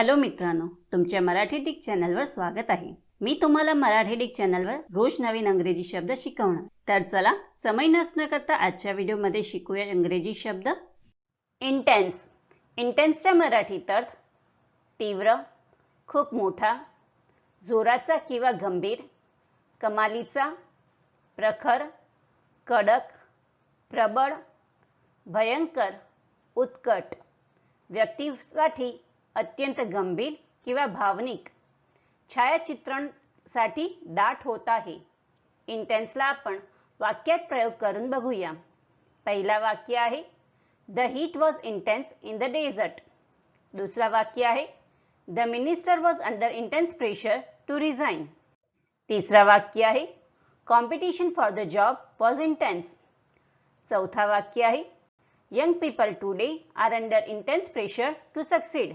Hello मित्रांनो तुमच्या Marathi Dick चॅनलवर स्वागत आहे. मी तुम्हाला मराठी डिक चॅनलवर रोज नवीन अंग्रेजी शब्द शिकवणार. तर चला समय नसणं करता आजच्या व्हिडिओमध्ये शिकूया इंग्रजी शब्द. इंटेन्स इंटेन्सच्या मराठीत अर्थ तीव्र खूप मोठा जोराचा किंवा गंभीर कमालीचा प्रखर कडक प्रबळ भयंकर उत्कट व्यक्तीसाठी अत्यंत गंभीर किंवा भावनिक छायाचित्रणसाठी दाट होत आहे. इंटेन्सला आपण वाक्यात प्रयोग करून बघूया. पहिला वाक्य आहे the heat was intense in the desert दुसरा वाक्य आहे the minister was under intense pressure to resign तिसरा वाक्य आहे competition for the job was intense चौथा वाक्य आहे young people today are under intense pressure to succeed